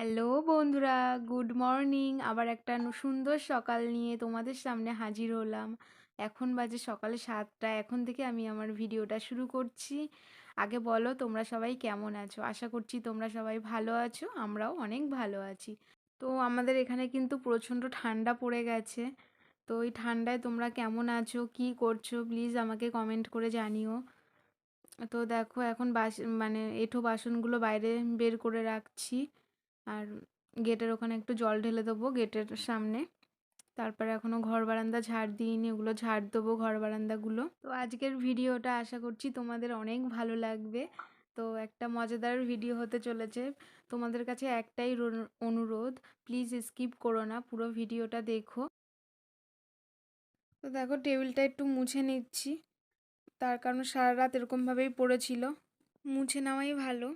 Hello বন্ধুরা, good morning. আবার একটা সুন্দর সকাল নিয়ে তোমাদের সামনে হাজির হলাম। এখন বাজে সকালে সাতটা, এখন থেকে আমি আমার ভিডিওটা শুরু করছি। আগে বলো তোমরা সবাই কেমন আছো? আশা করছি তোমরা সবাই ভালো আছো, আমরাও অনেক ভালো আছি। তো আমাদের এখানে কিন্তু প্রচণ্ড ঠান্ডা পড়ে গেছে। তো ওই ঠান্ডায় তোমরা কেমন আছো? কি করছ? প্লিজ আমাকে কমেন্ট করে জানিও। তো দেখো এখন বাস মানে এঁঠো বাসনগুলো বাইরে বের করে রাখছি। আর গেটের ওখানে একটু জল ঢেলে দেবো গেটের সামনে। তারপরে এখনও ঘর বারান্দা ঝাড় দিইনি, ওগুলো ঝাড় দেবো ঘর বারান্দাগুলো। তো আজকের ভিডিওটা আশা করছি তোমাদের অনেক ভালো লাগবে। তো একটা মজাদার ভিডিও হতে চলেছে। তোমাদের কাছে একটাই অনুরোধ প্লিজ স্কিপ করো না, পুরো ভিডিওটা দেখো। তো দেখো টেবিলটা একটু মুছে নিচ্ছি। তার কারণ সারা রাত এরকমভাবেই পড়েছিল। মুছে নেওয়াই ভালো।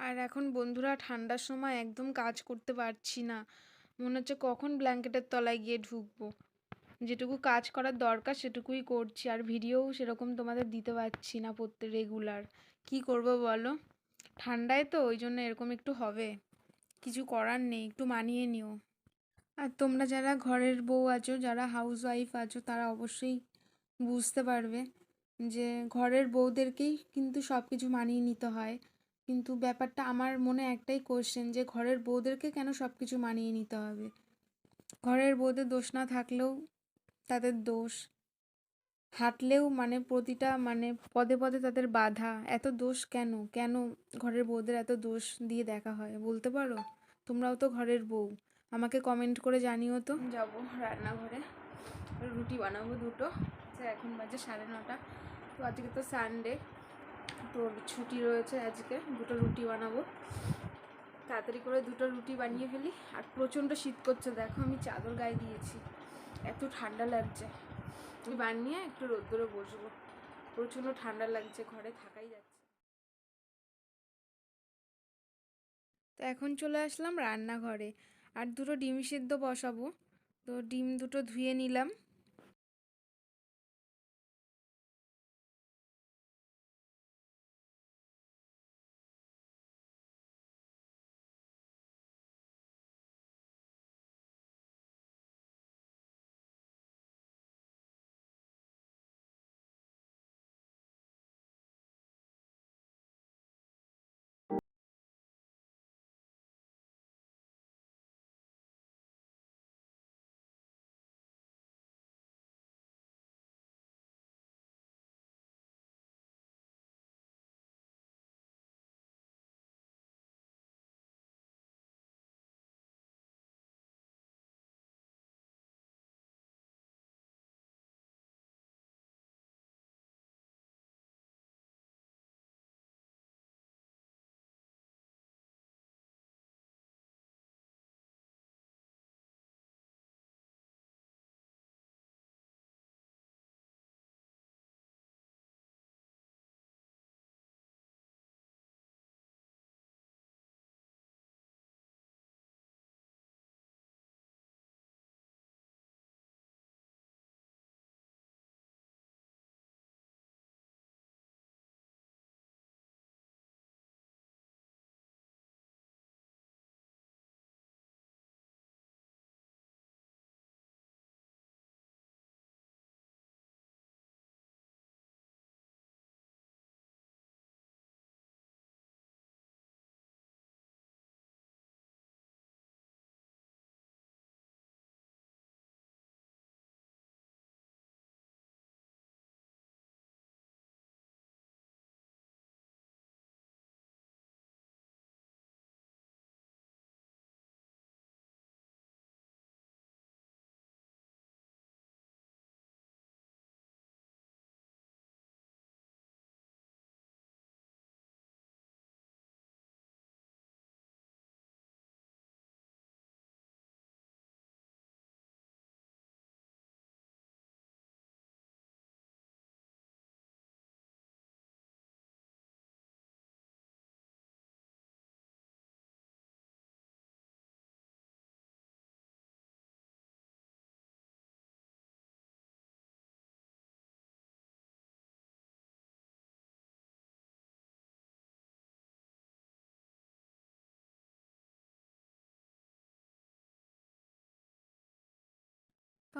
আর এখন বন্ধুরা ঠান্ডার সময় একদম কাজ করতে পারছি না। মনে হচ্ছে কখন ব্ল্যাঙ্কেটের তলায় গিয়ে ঢুকবো। যেটুকু কাজ করার দরকার সেটুকুই করছি আর ভিডিওও সেরকম তোমাদের দিতে পারছি না প্রত্যেক রেগুলার কি করব বলো? ঠান্ডায় তো ওই জন্য এরকম একটু হবে। কিছু করার নেই, একটু মানিয়ে নিও। আর তোমরা যারা ঘরের বউ আছো, যারা হাউস ওয়াইফ আছো, তারা অবশ্যই বুঝতে পারবে যে ঘরের বউদেরকেই কিন্তু সব কিছু মানিয়ে নিতে হয়। কিন্তু ব্যাপারটা আমার মনে একটাই কোশ্চেন যে ঘরের বউদেরকে কেন সব কিছু মানিয়ে নিতে হবে? ঘরের বউদের দোষ না থাকলেও তাদের দোষ। হাঁটলেও মানে প্রতিটা মানে পদে পদে তাদের বাধা। এত দোষ কেন? কেন ঘরের বউদের এত দোষ দিয়ে দেখা হয়? বলতে পারো? তোমরাও তো ঘরের বউ। আমাকে কমেন্ট করে জানিও তো। যাব রান্নাঘরে। রুটি বানাবো দুটো। এখন বাজে সাড়ে নটা। তো আজকে তো সানডে তো ছুটি রয়েছে আজকে, দুটো রুটি বানাবো। তাড়াতাড়ি করে দুটো রুটি বানিয়ে ফেলি। আর প্রচণ্ড শীত করছে, দেখো আমি চাদর গায়ে দিয়েছি। এত ঠান্ডা লাগছে। আমি বানিয়ে একটু রোদ্দুরে বসবো। প্রচণ্ড ঠান্ডা লাগছে, ঘরে থাকাই যাচ্ছে। তো এখন চলে আসলাম রান্নাঘরে। আর দুটো ডিম সিদ্ধ বসাবো। তো ডিম দুটো ধুয়ে নিলাম।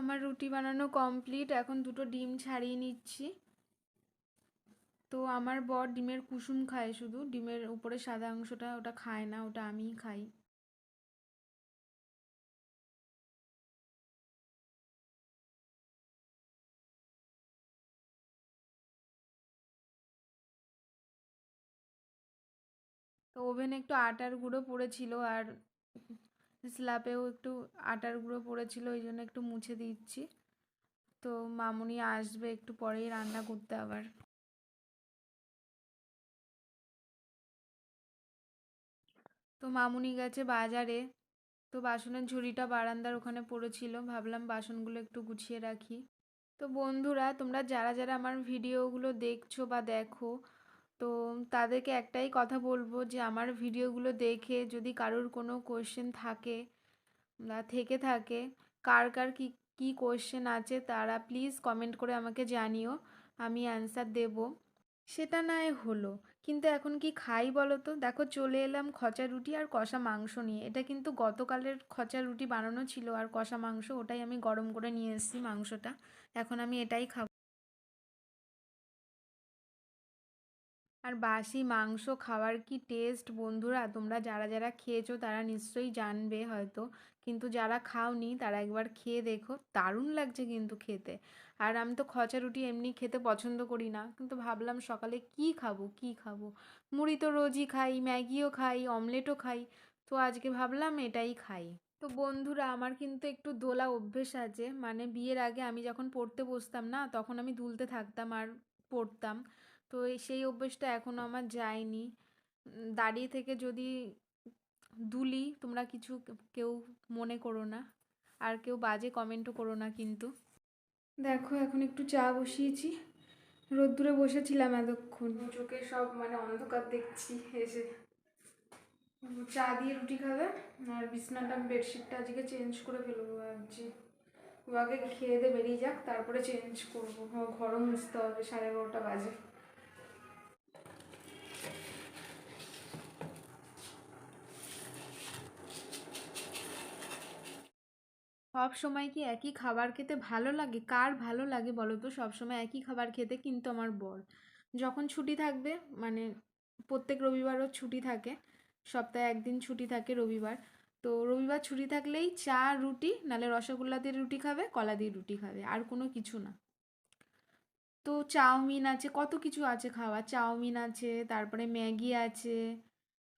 আমার রুটি বানানো কমপ্লিট এখন দুটো ডিম ছাড়িয়ে নিচ্ছি। তো আমার বর ডিমের কুসুম খায় শুধু, ডিমের উপরে সাদা অংশটা ওটা খায় না, ওটা আমিই খাই। তো ওভেনে একটু আটার গুঁড়ো পড়েছিল আর স্ল্যাপেও একটু আটার গুঁড়ো পড়েছিল, ওই জন্য একটু মুছে দিচ্ছি। তো মামুনি আসবে একটু পরেই রান্না করতে আবার। তো মামুনি গেছে বাজারে, তো বাসনের ঝুড়িটা বারান্দার ওখানে পড়েছিল, ভাবলাম বাসনগুলো একটু গুছিয়ে রাখি। তো বন্ধুরা, তোমরা যারা যারা আমার ভিডিওগুলো দেখছ বা দেখো তো তাদেরকে একটাই কথা বলব যে আমার ভিডিওগুলো দেখে যদি কারোর কোনো কোয়েশ্চেন থাকে থেকে থাকে, কার কার কী কী কোয়েশ্চেন আছে তারা প্লিজ কমেন্ট করে আমাকে জানিও, আমি অ্যান্সার দেব। সেটা নয় হলো। কিন্তু এখন কি খাই বলো তো দেখো চলে এলাম খচা রুটি আর কষা মাংস নিয়ে। এটা কিন্তু গতকালের খচা রুটি বানানো ছিল আর কষা মাংস ওটাই আমি গরম করে নিয়ে এসেছি মাংসটা। এখন আমি এটাই খাব। আর বাসি মাংস খাওয়ার কি টেস্ট বন্ধুরা? তোমরা যারা যারা খেয়েছো তারা নিশ্চয়ই জানবে হয়তো। কিন্তু যারা খাওনি তারা একবার খেয়ে দেখো। দারুণ লাগছে কিন্তু খেতে। আর আমি তো খচা রুটি এমনি খেতে পছন্দ করি না। কিন্তু ভাবলাম সকালে কি খাব কি খাব? মুড়ি তো রোজই খাই, ম্যাগিও খাই, অমলেটও খাই। তো আজকে ভাবলাম এটাই খাই। তো বন্ধুরা, আমার কিন্তু একটু দোলা অভ্যেস আছে। মানে বিয়ের আগে আমি যখন পড়তে বসতাম না, তখন আমি দুলতে থাকতাম আর পড়তাম। তো সেই অভ্যেসটা এখনও আমার যায়নি। দাঁড়িয়ে থেকে যদি দুলি, তোমরা কিছু কেউ মনে করো না। আর কেউ বাজে কমেন্টও করো না কিন্তু। দেখো, এখন একটু চা বসিয়েছি। রোদ্দুরে বসেছিলাম এতক্ষণ। চোখে সব মানে অন্ধকার দেখছি, এসে। চা দিয়ে রুটি খাবে, আর বিছনাটা, বেডশিটটা আজকে চেঞ্জ করে ফেলব ভাবছি। ও আগে খেয়ে দিয়ে বেরিয়ে যাক, তারপরে চেঞ্জ করব। ঘরও মুছতে হবে, সাড়ে এগারোটা বাজে। সব সময় কি একই খাবার খেতে ভালো লাগে? কার ভালো লাগে বলো তো সব সময় একই খাবার খেতে কিন্তু আমার বর। যখন ছুটি থাকবে মানে প্রত্যেক রবিবারও ছুটি থাকে, সপ্তাহে একদিন ছুটি থাকে রবিবার। তো রবিবার ছুটি থাকলেই চা, রুটি, নালে রসগোল্লা দিয়ে রুটি খাবে, কলা দিয়ে রুটি খাবে, আর কোনো কিছু না। তো চাউমিন আছে, কত কিছু আছে খাওয়া চাউমিন আছে, তারপরে ম্যাগি আছে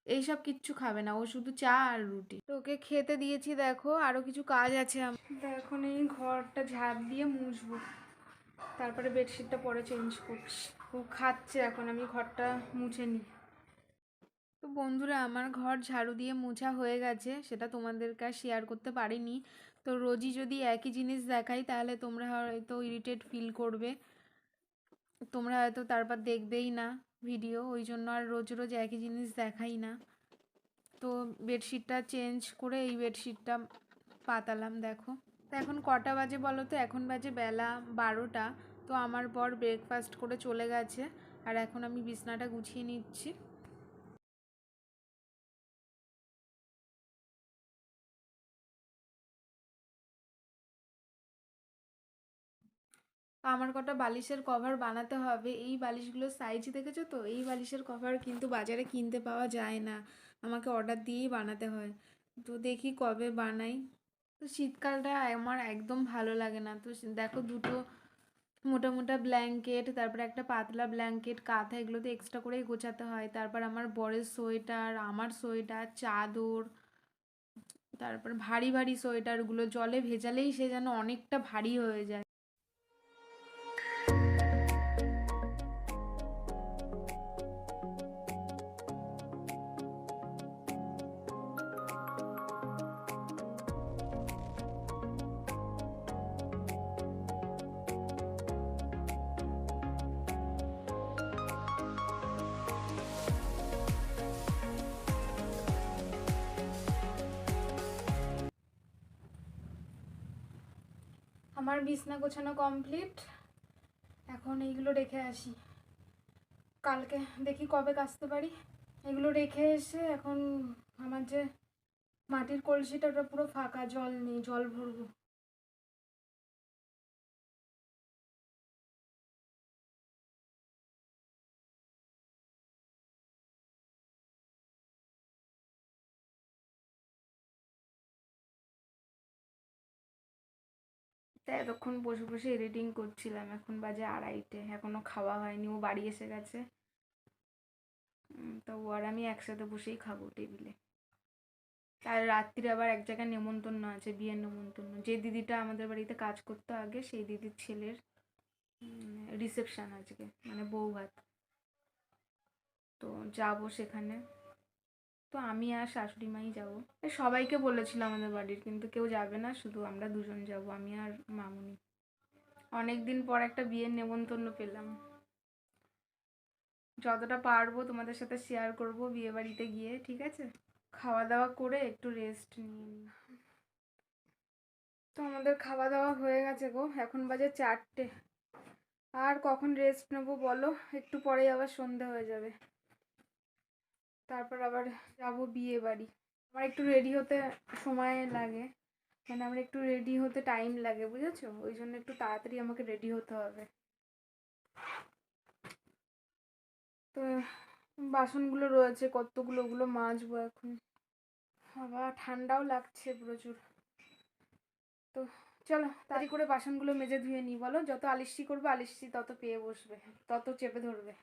এইসব কিচ্ছু খাবে না ও শুধু চা আর রুটি। তো ওকে খেতে দিয়েছি দেখো আরও কিছু কাজ আছে এখন এই ঘরটা ঝাড় দিয়ে মুছবো। তারপরে বেডশিটটা পরে চেঞ্জ করছি। ও খাচ্ছে এখন আমি ঘরটা মুছে নিই তো বন্ধুরা আমার ঘর ঝাড়ু দিয়ে মোছা হয়ে গেছে সেটা তোমাদেরকে শেয়ার করতে পারিনি। তো রোজই যদি একই জিনিস দেখাই তাহলে তোমরা হয়তো ইরিটেট ফিল করবে। তোমরা হয়তো তারপর দেখবেই না। ভিডিও ওই জন্য আর রোজ রোজ একই জিনিস দেখাই না। তো বেডশিটটা চেঞ্জ করে এই বেডশিটটা পাতালাম, দেখো। তো এখন কটা বাজে বলো তো? এখন বাজে বেলা বারোটা। তো আমার বর ব্রেকফাস্ট করে চলে গেছে। আর এখন আমি বিছনাটা গুছিয়ে নিচ্ছি। আমার কটা বালিশের কভার বানাতে হবে। এই বালিশগুলোর সাইজ দেখেছ তো? এই বালিশের কভার কিন্তু বাজারে কিনতে পাওয়া যায় না। আমাকে অর্ডার দিয়েই বানাতে হয়। তো দেখি কবে বানাই। তো শীতকালটা আমার একদম ভালো লাগে না। তো দেখো দুটো মোটা মোটা ব্ল্যাঙ্কেট তারপরে একটা পাতলা ব্ল্যাঙ্কেট কাঁথা এগুলো তো এক্সট্রা করেই গোছাতে হয়। তারপর আমার বরের সোয়েটার, আমার সোয়েটার, চাদর, তারপর ভারী ভারী সোয়েটারগুলো, জলে ভেজালেই সে যেন অনেকটা ভারী হয়ে যায়। গোছানো কমপ্লিট এখন এইগুলো রেখে আসি। কালকে দেখি কবে কাচতে পারি। এগুলো রেখে এসে এখন আমার যে মাটির কলসিটা, ওটা পুরো ফাঁকা, জল নেই, জল ভরবো। এতক্ষণ বসে বসে এডিটিং করছিলাম। এখন বাজে আড়াইটে, এখনও খাওয়া হয়নি, ও বাড়ি এসে গেছে। তো ও আর আমি একসাথে বসেই খাব টেবিলে। আর রাত্রিরে আবার এক জায়গায় নেমন্তন্ন আছে, বিয়ের নেমন্তন্ন। যে দিদিটা আমাদের বাড়িতে কাজ করতো আগে, সেই দিদির ছেলের রিসেপশান আজকে মানে বউ ভাত তো যাব সেখানে। তো আমি আর শাশুড়ি মাই যাব সবাইকে বলেছিল আমাদের বাড়ির, কিন্তু কেউ যাবে না, শুধু আমরা দুজন যাব, আমি আর মামুনি। অনেক দিন পর একটা বিয়ের নেমন্তন্ন পেলাম। যতটা পারব তোমাদের সাথে শেয়ার করব বিয়ে বাড়িতে গিয়ে, ঠিক আছে? খাওয়া দাওয়া করে একটু রেস্ট নিয়ে নিই। তো আমাদের খাওয়া দাওয়া হয়ে গেছে গো, এখন বাজে চারটে। আর কখন রেস্ট নেব বলো? একটু পরেই আবার সন্ধ্যা হয়ে যাবে। তারপর আবার যাব বিয়ে বাড়ি। আমার একটু রেডি হতে সময় লাগে। মানে আমার একটু রেডি হতে টাইম লাগে, বুঝেছ? ওই জন্য একটু তাড়াতাড়ি আমাকে রেডি হতে হবে। তো বাসনগুলো রয়েছে, কতগুলো ওগুলো মাজবো এখন। আবার ঠান্ডাও লাগছে প্রচুর। তো চলো, তাড়াতাড়ি করে বাসনগুলো মেজে ধুয়ে নিই, বলো? যত আলিশি করবে আলিশি তত পেয়ে বসবে, তত চেপে ধরবে।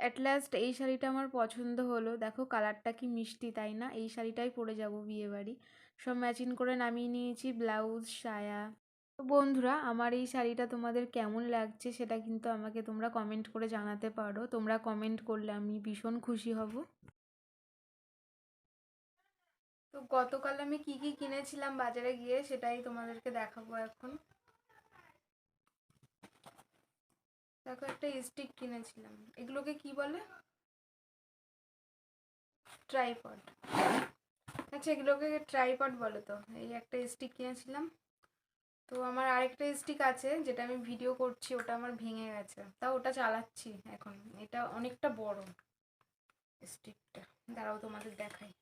অ্যাট লাস্ট এই শাড়িটা আমার পছন্দ হলো। দেখো কালারটা কি মিষ্টি, তাই না? এই শাড়িটাই পরে যাব বিয়ে বাড়ি। সব ম্যাচিং করে নামিয়ে নিয়েছি ব্লাউজ সায়া। তো বন্ধুরা, আমার এই শাড়িটা তোমাদের কেমন লাগছে সেটা কিন্তু আমাকে তোমরা কমেন্ট করে জানাতে পারো। তোমরা কমেন্ট করলে আমি ভীষণ খুশি হব। তো গতকাল আমি কি কি কিনেছিলাম বাজারে গিয়ে সেটাই তোমাদেরকে দেখাবো এখন। দেখো একটা স্টিক কিনেছিলাম। এগুলোকে কি বলে? ট্রাইপড আচ্ছা এগুলোকে ট্রাইপড বলে তো। এই একটা স্টিক কিনেছিলাম। তো আমার আরেকটা স্টিক আছে, যেটা আমি ভিডিও করছি, ওটা আমার ভেঙে গেছে। তা ওটা চালাচ্ছি এখন। এটা অনেকটা বড় স্টিকটা দাঁড়াও তোমাদের দেখাই।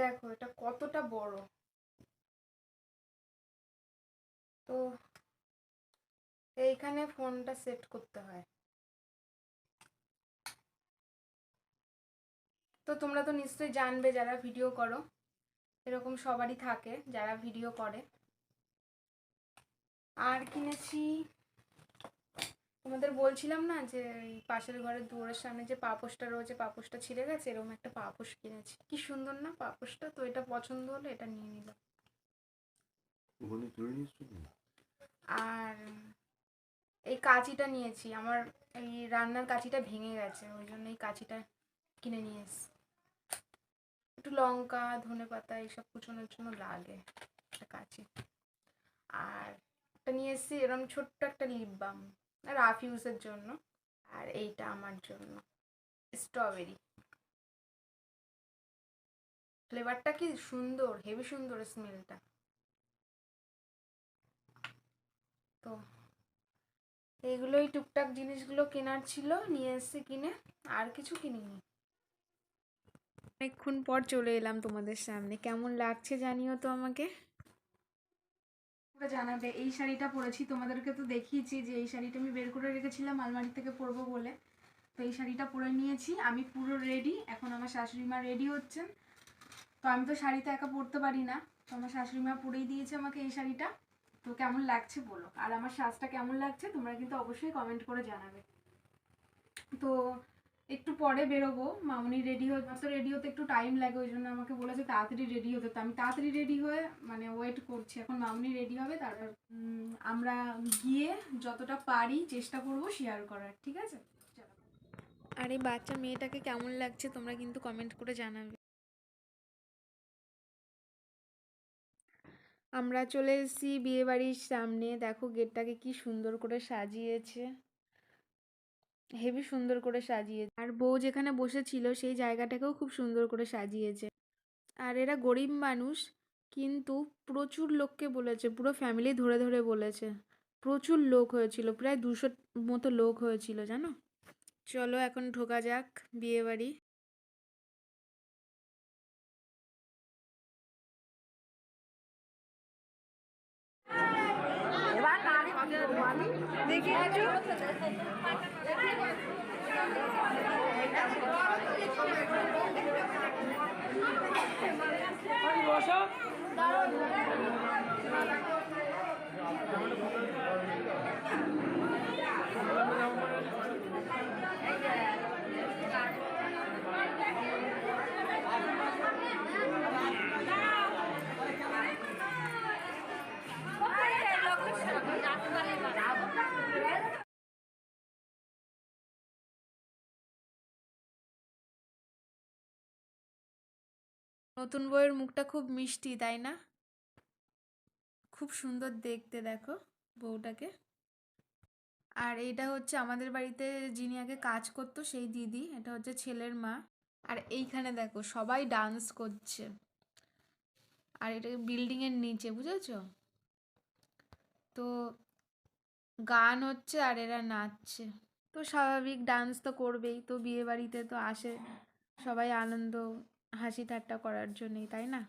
দেখো এটা কতটা বড়। তো এইখানে ফোনটা সেট করতে হয়। তো তোমরা তো নিশ্চয়ই জানবে যারা ভিডিও করো, এরকম সবারই থাকে যারা ভিডিও করে। আর কিনেছি তোমাদের বলছিলাম না যে এই পাশের ঘরের দুয়ারের সামনে যে পাপোশটা রয়েছে পাপোশটা ছিঁড়ে গেছে এরকম একটা পাপোশ কিনেছি। কি সুন্দর না পাপোশটা? তো এটা পছন্দ হলো এটা নিয়ে নিলাম? আর এই কাঁচিটা নিয়েছি। আমার এই রান্নার কাঁচিটা ভেঙে গেছে ওই জন্য এই কাঁচিটা কিনে নিয়ে এসেছি। একটু লঙ্কা ধনে পাতা এইসব কুচোনোর জন্য লাগে একটা কাঁচি। আর একটা নিয়ে এসেছি এরকম ছোট্ট একটা লিপ বাম। রাফ ইউজের জন্য আর এইটা আমার জন্য। স্ট্রবেরি। ফ্লেভারটা কি সুন্দর, হেভি সুন্দর স্মেলটা। তো এইগুলোই টুকটাক জিনিসগুলো কেনার ছিল, নিয়ে এসেছি কিনে, আর কিছু কিনিনি। অনেকক্ষণ পর চলে এলাম তোমাদের সামনে। কেমন লাগছে জানিও তো আমাকে। তোমরা জানাবে, এই শাড়িটা পরেছি, তোমাদেরকে তো দেখিয়েছি যে এই শাড়িটা আমি বের করে রেখেছিলাম আলমারি থেকে পরবো বলে। তো এই শাড়িটা পরে নিয়েছি, আমি পুরো রেডি এখন আমার শাশুড়ি মা রেডি হচ্ছেন। তো আমি তো শাড়িতে একা পরতে পারি না, তো আমার শাশুড়ি মা পরেই দিয়েছে আমাকে এই শাড়িটা। তো কেমন লাগছে বলো? আর আমার সাজটা কেমন লাগছে, তোমরা কিন্তু অবশ্যই কমেন্ট করে জানাবে। তো একটু পরে বেরোবো, মামনি রেডি হয়ে তো রেডি হতে একটু টাইম লাগে, ওই জন্য আমাকে বলেছে তাড়াতাড়ি রেডি হতে। তো আমি তাড়াতাড়ি রেডি হয়ে মানে ওয়েট করছি। এখন মামনি রেডি হবে, তারপর আমরা গিয়ে যতটা পারি চেষ্টা করব শেয়ার করার, ঠিক আছে? আর এই বাচ্চা, মেয়েটাকে কেমন লাগছে তোমরা কিন্তু কমেন্ট করে জানাবে। আমরা চলে এসেছি বিয়েবাড়ির সামনে। দেখো গেটটাকে কি সুন্দর করে সাজিয়েছে। হেভি সুন্দর করে সাজিয়েছে। আর বউ যেখানে বসেছিল, সেই জায়গাটাকেও খুব সুন্দর করে সাজিয়েছে। আর এরা গরিব মানুষ, কিন্তু প্রচুর লোককে বলেছে, পুরো ফ্যামিলি ধরে ধরে বলেছে। প্রচুর লোক হয়েছিল, প্রায় দুশো মতো লোক হয়েছিল, জানো? চলো এখন ঢোকা যাক, বিয়ে বাড়ি। বসো। নতুন বউয়ের মুখটা খুব মিষ্টি, তাই না? খুব সুন্দর দেখতে, দেখো বউটাকে। আর এইটা হচ্ছে আমাদের বাড়িতে যিনি আগে কাজ করতো, সেই দিদি, এটা হচ্ছে ছেলের মা। আর এইখানে দেখো সবাই ডান্স করছে। আর এটা বিল্ডিং এর নিচে, বুঝেছ? তো গান হচ্ছে আর এরা নাচছে। তো স্বাভাবিক ডান্স তো করবেই, তো বিয়ে বাড়িতে তো আসে। সবাই আনন্দ হাসি ঠাট্টা করার জন্যই তাই না?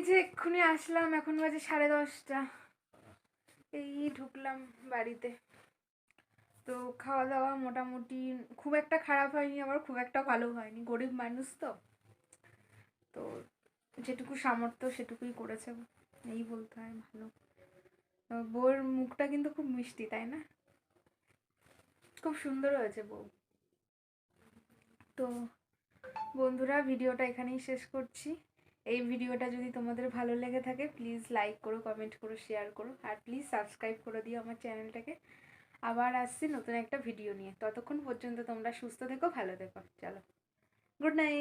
এই যে এক্ষুনি আসলাম, এখন বাজে সাড়ে দশটা। এই ঢুকলাম বাড়িতে। তো খাওয়া দাওয়া মোটামুটি খুব একটা খারাপ হয়নি, আবার খুব একটা ভালো হয়নি। গরিব মানুষ তো। তো যেটুকু সামর্থ্য সেটুকুই করেছে। এই বলতে হয় ভালো। বউর মুখটা কিন্তু খুব মিষ্টি, তাই না? খুব সুন্দর হয়েছে বউ। তো বন্ধুরা, ভিডিওটা এখানেই শেষ করছি। এই ভিডিওটা যদি তোমাদের ভালো লেগে থাকে প্লিজ লাইক করো কমেন্ট করো শেয়ার করো, আর প্লিজ সাবস্ক্রাইব করে দিও আমার চ্যানেলটাকে আবার আসছি নতুন একটা ভিডিও নিয়ে। ততক্ষণ পর্যন্ত তোমরা সুস্থ থেকো, ভালো থেকো। চলো। Good night